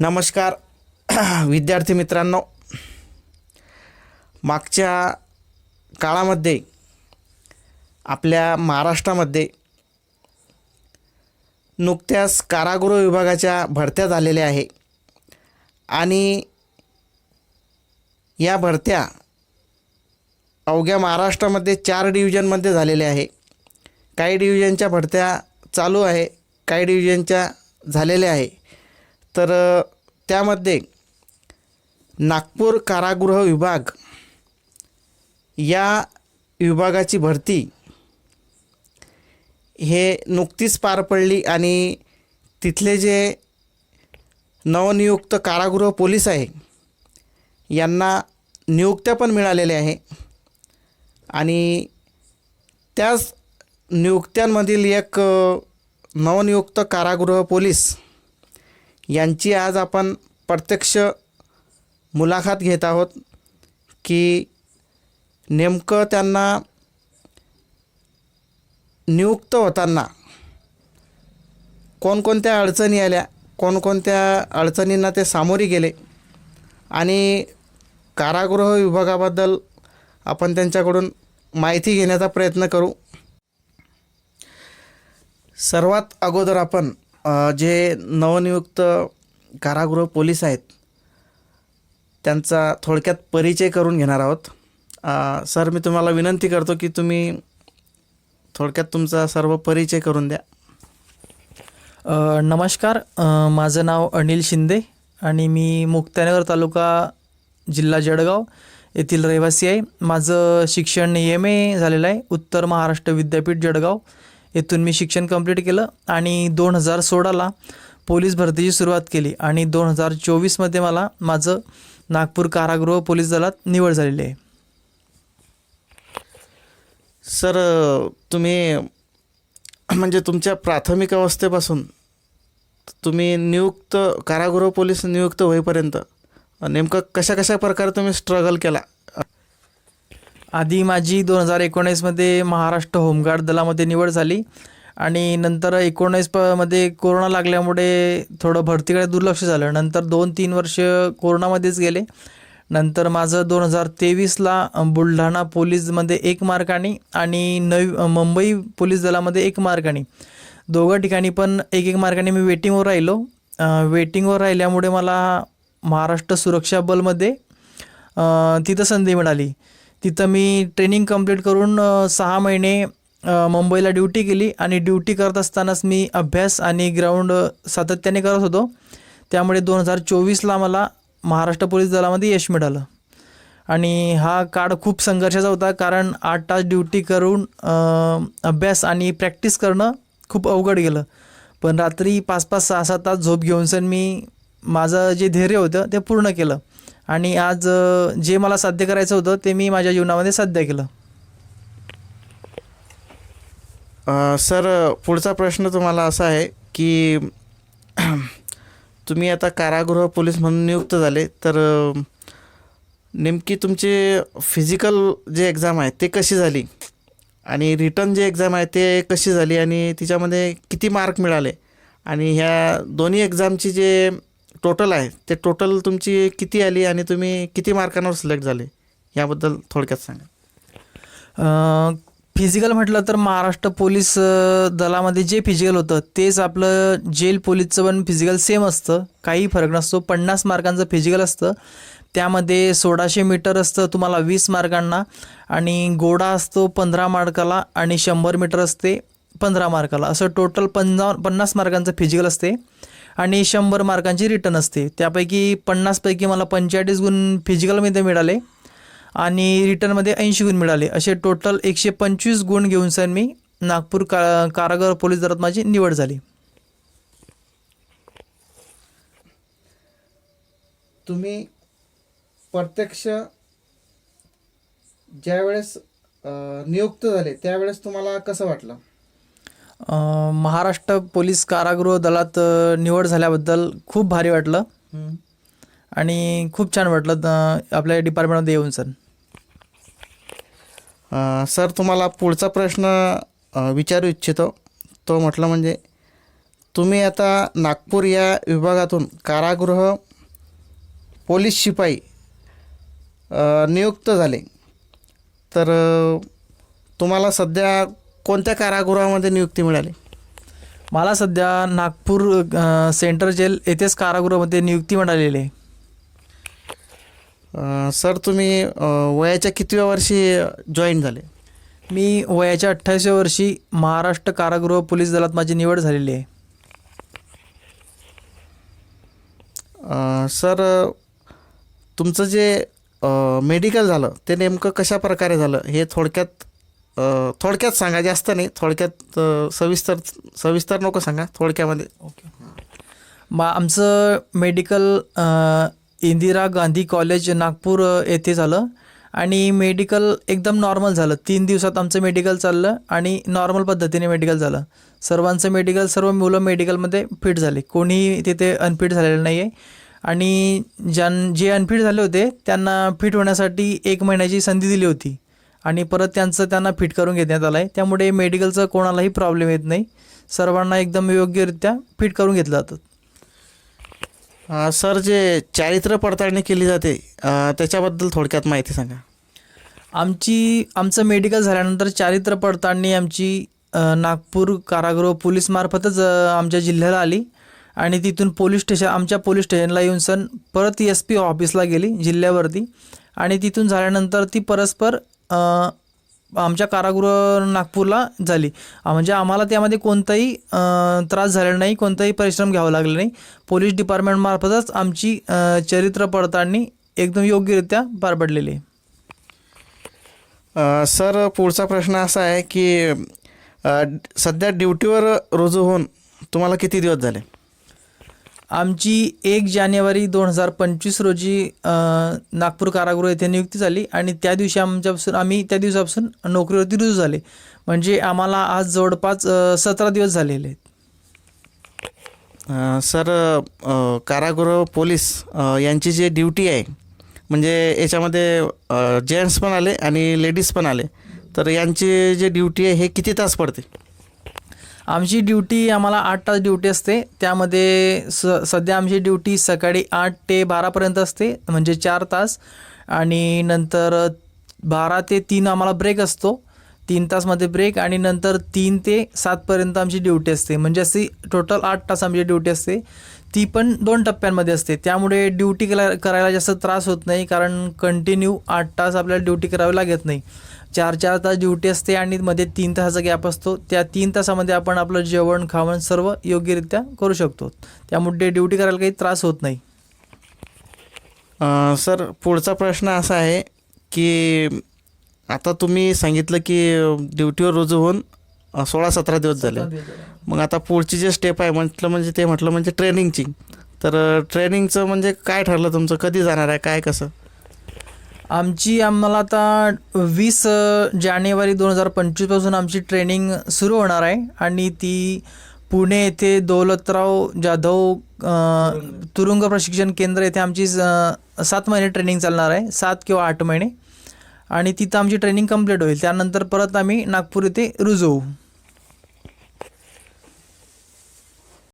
नमस्कार. विद्यार्थी मित्रांनो मागच्या काळामध्ये आपल्या महाराष्ट्रामध्ये नुकत्याच कारागृह विभागाच्या भरत्या झालेल्या आहे आणि या भरत्या अवघ्या महाराष्ट्रामध्ये चार डिव्हिजनमध्ये झालेल्या आहे. काही डिव्हिजनच्या भरत्या चालू आहे काही डिव्हिजनच्या झालेल्या आहे. तर त्यामध्ये नागपूर कारागृह विभाग या विभागाची भरती हे नुकतीच पार पडली आणि तिथले जे नवनियुक्त कारागृह पोलीस आहे यांना नियुक्त्या पण मिळालेल्या आहे. आणि त्याच नियुक्त्यांमधील एक नवनियुक्त कारागृह पोलीस यांची आज आपण प्रत्यक्ष मुलाखत घेत आहोत की नेमकं त्यांना नियुक्त होताना कोणकोणत्या अडचणी आल्या कोणकोणत्या अडचणींना ते सामोरी गेले आणि कारागृह विभागाबद्दल आपण त्यांच्याकडून माहिती घेण्याचा प्रयत्न करू. सर्वात अगोदर आपण जे नवनियुक्त कारागृह पोलीस आहेत त्यांचा थोडक्यात परिचय करून घेणार आहोत. सर मी तुम्हाला विनंती करतो की तुम्ही थोडक्यात तुमचा सर्व परिचय करून द्या. नमस्कार. माझं नाव अनिल शिंदे आणि मी मुक्तानगर तालुका जिल्हा जळगाव येथील रहिवासी आहे. माझं शिक्षण एम ए झालेलं आहे. उत्तर महाराष्ट्र विद्यापीठ जळगाव. येथून मी शिक्षण कंप्लीट केलं आणि दोन हजार सोळाला पोलीस भरतीची सुरुवात केली आणि दोन हजार चोवीसमध्ये मला माझं नागपूर कारागृह पोलीस दलात निवड झालेली आहे. सर तुम्ही म्हणजे तुमच्या प्राथमिक अवस्थेपासून तुम्ही नियुक्त कारागृह पोलीस नियुक्त होईपर्यंत नेमकं कशा कशा प्रकारे तुम्ही स्ट्रगल केला? आधी माझी दोन हजार एकोणीसमध्ये महाराष्ट्र होमगार्ड दलामध्ये निवड झाली. आणि नंतर एकोणीस प मध्ये कोरोना लागल्यामुळे थोडं भरतीकडे दुर्लक्ष झालं. नंतर दोन तीन वर्ष कोरोनामध्येच गेले. नंतर माझं दोन हजार तेवीसला बुलढाणा पोलीसमध्ये एक मार्काने आणि नवी मुंबई पोलीस दलामध्ये एक मार्काने दोघं ठिकाणी पण एक एक मार्काने मी वेटिंगवर राहिलो. वेटिंगवर राहिल्यामुळे मला महाराष्ट्र सुरक्षा बलमध्ये तिथं संधी मिळाली. तिथं मी ट्रेनिंग कंप्लीट करून सहा महिने मुंबईला ड्युटी केली आणि ड्युटी करत असतानाच मी अभ्यास आणि ग्राउंड सातत्याने करत होतो. त्यामुळे दोन हजार चोवीसला मला महाराष्ट्र पोलीस दलामध्ये यश मिळालं. आणि हा काळ खूप संघर्षाचा होता कारण आठ तास ड्युटी करून अभ्यास आणि प्रॅक्टिस करणं खूप अवघड गेलं. पण रात्री पाच पाच सहा सहा तास झोप घेऊन सण मी माझं जे धैर्य होतं ते पूर्ण केलं. आणि आज जे मला साध्य करायचं होतं ते मी माझ्या जीवनामध्ये साध्य केलं. सर पुढचा प्रश्न तुम्हाला असा आहे की तुम्ही आता कारागृह पोलीस म्हणून नियुक्त झाले तर नेमकी तुमचे फिजिकल जे एक्झाम आहे ते कशी झाली? आणि रिटर्न जे एक्झाम आहे ते कशी झाली? आणि तिच्यामध्ये किती मार्क मिळाले? आणि ह्या दोन्ही एक्झामची जे टोटल आहे. ते टोटल तुमची किती आली आणि तुम्ही किती मार्कांवर सिलेक्ट झाले? याबद्दल थोडक्यात सांगा. फिजिकल म्हटलं तर महाराष्ट्र पोलीस दलामध्ये जे फिजिकल होतं तेच आपलं जेल पोलीसचं पण फिजिकल सेम असतं. काही फरक नसतो. पन्नास मार्कांचं फिजिकल असतं. त्यामध्ये सोळाशे मीटर असतं तुम्हाला वीस मार्कांना आणि गोडा असतो पंधरा मार्काला आणि शंभर मीटर असते पंधरा मार्काला. असं टोटल पंजा पन्नास मार्कांचं फिजिकल असते. आणि शंभर मार्कांची रिटर्न असते. त्यापैकी पन्नासपैकी मला पंचेचाळीस गुण फिजिकलमध्ये मिळाले आणि रिटर्नमध्ये ऐंशी गुण मिळाले. असे टोटल एकशे पंचवीस गुण घेऊन सर मी नागपूर का कारागर पोलीस दलात माझी निवड झाली. तुम्ही प्रत्यक्ष ज्यावेळेस नियुक्त झाले त्यावेळेस तुम्हाला कसं वाटलं? महाराष्ट्र पोलीस कारागृह दलात निवड झाल्याबद्दल खूप भारी वाटलं. आणि खूप छान वाटलं आपल्या डिपार्टमेंटमध्ये येऊन सर सर तुम्हाला पुढचा प्रश्न विचारू इच्छितो. तो म्हटलं म्हणजे तुम्ही आता नागपूर या विभागातून कारागृह पोलीस शिपाई नियुक्त झाले. तर तुम्हाला सध्या कोणत्या कारागृहामध्ये नियुक्ती मिळाली? मला सध्या नागपूर अ, सेंट्रल जेल येथेच कारागृहामध्ये नियुक्ती मिळालेली आहे. अ, सर तुम्ही अ, वयाच्या कितव्या वर्षी जॉईन झाले? मी वयाच्या अठ्ठावीसव्या वर्षी महाराष्ट्र कारागृह पोलीस दलात माझी निवड झालेली आहे. अ, सर तुमचं जे मेडिकल झालं ते नेमकं कशा प्रकारे झालं? हे थोडक्यात थोडक्यात सांगा जास्त नाही थोडक्यात सविस्तर सविस्तर नको सांगा थोडक्यामध्ये. ओके. मग आमचं मेडिकल इंदिरा गांधी कॉलेज नागपूर येथे झालं. आणि मेडिकल एकदम नॉर्मल झालं. तीन दिवसात आमचं मेडिकल चाललं आणि नॉर्मल पद्धतीने मेडिकल झालं. सर्वांचं मेडिकल सर्व मुलं मेडिकलमध्ये फिट झाले. कोणीही तिथे अनफिट झालेलं नाही आहे आणि ज्यां जे अनफिट झाले होते त्यांना फिट होण्यासाठी एक महिन्याची संधी दिली होती. आणि परत त्यांचं त्यांना फिट करून घेण्यात आलं आहे त्यामुळे मेडिकलचं कोणालाही प्रॉब्लेम येत नाही. सर्वांना एकदम योग्यरित्या फिट करून घेतलं जातं. सर जे चारित्र्य पडताळणी केली जाते त्याच्याबद्दल थोडक्यात माहिती सांगा. आमची आमचं मेडिकल झाल्यानंतर चारित्र्य पडताळणी आमची नागपूर कारागृह पोलीसमार्फतच आमच्या जिल्ह्याला आली. आणि तिथून पोलीस स्टेशन आमच्या पोलीस स्टेशनला येऊन सण परत एस पी ऑफिसला गेली जिल्ह्यावरती. आणि तिथून झाल्यानंतर ती परस्पर आमच्या कारागृह नागपूरला झाली. म्हणजे आम्हाला त्यामध्ये कोणताही त्रास झालेला नाही कोणताही परिश्रम घ्यावा लागला नाही. पोलीस डिपार्टमेंटमार्फतच आमची चरित्र पडताळणी एकदम योग्यरित्या पार पडलेली आहे सर पुढचा प्रश्न असा आहे की सध्या ड्युटीवर रुजू होऊन तुम्हाला किती दिवस झाले? आमची एक जानेवारी दोन हजार पंचवीस रोजी नागपूर कारागृह येथे नियुक्ती झाली आणि त्या दिवशी आमच्यापासून आम्ही त्या दिवसापासून नोकरीवरती रुजू झाले. म्हणजे आम्हाला आज जवळपास सतरा दिवस झालेले आहेत. सर कारागृह पोलीस यांची जी ड्युटी आहे म्हणजे याच्यामध्ये जेंट्स पण आले आणि लेडीज पण आले. तर यांची जी ड्युटी आहे हे किती तास पडते? आमची ड्युटी आम्हाला आठ तास ड्युटी असते. त्यामध्ये स सध्या आमची ड्युटी सकाळी आठ ते बारापर्यंत असते म्हणजे चार तास. आणि नंतर बारा ते तीन आम्हाला ब्रेक असतो. तीन तासमध्ये ब्रेक आणि नंतर तीन ते सातपर्यंत आमची ड्युटी असते. म्हणजे अशी टोटल आठ तास आमची ड्युटी असते. ती पण दोन टप्प्यांमध्ये असते. त्यामुळे ड्युटी केला करायला जास्त त्रास होत नाही कारण कंटिन्यू आठ तास आपल्याला ड्युटी करावी लागत नाही. चार चार तास ड्युटी असते आणि मध्ये तीन तासाचा गॅप असतो. त्या तीन तासामध्ये आपण आपलं जेवण खावण सर्व योग्यरित्या करू शकतो. त्यामुळे ड्युटी करायला काही त्रास होत नाही. सर पुढचा प्रश्न असा आहे की आता तुम्ही सांगितलं की ड्युटीवर रुजू होऊन सोळा सतरा दिवस झाले. मग आता पुढची जे स्टेप आहे म्हटलं म्हणजे ते म्हटलं म्हणजे ट्रेनिंगची तर ट्रेनिंगचं म्हणजे काय ठरलं तुमचं? कधी जाणार आहे? काय कसं? आमची आम्हाला आता वीस जानेवारी दोन हजार पंचवीसपासून आमची ट्रेनिंग सुरू होणार आहे आणि ती पुणे येथे दौलतराव जाधव तुरुंग प्रशिक्षण केंद्र येथे आमची सात महिने ट्रेनिंग चालणार आहे सात किंवा आठ महिने. आणि तिथं आमची ट्रेनिंग कंप्लीट होईल. त्यानंतर परत आम्ही नागपूर येथे रुजवू